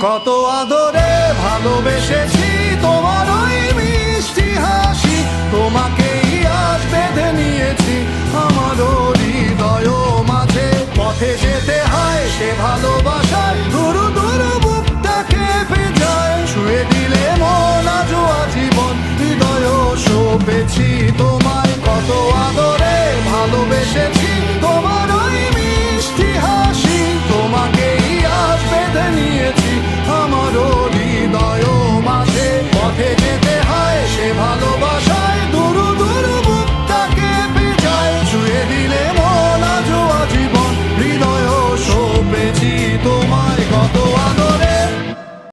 কত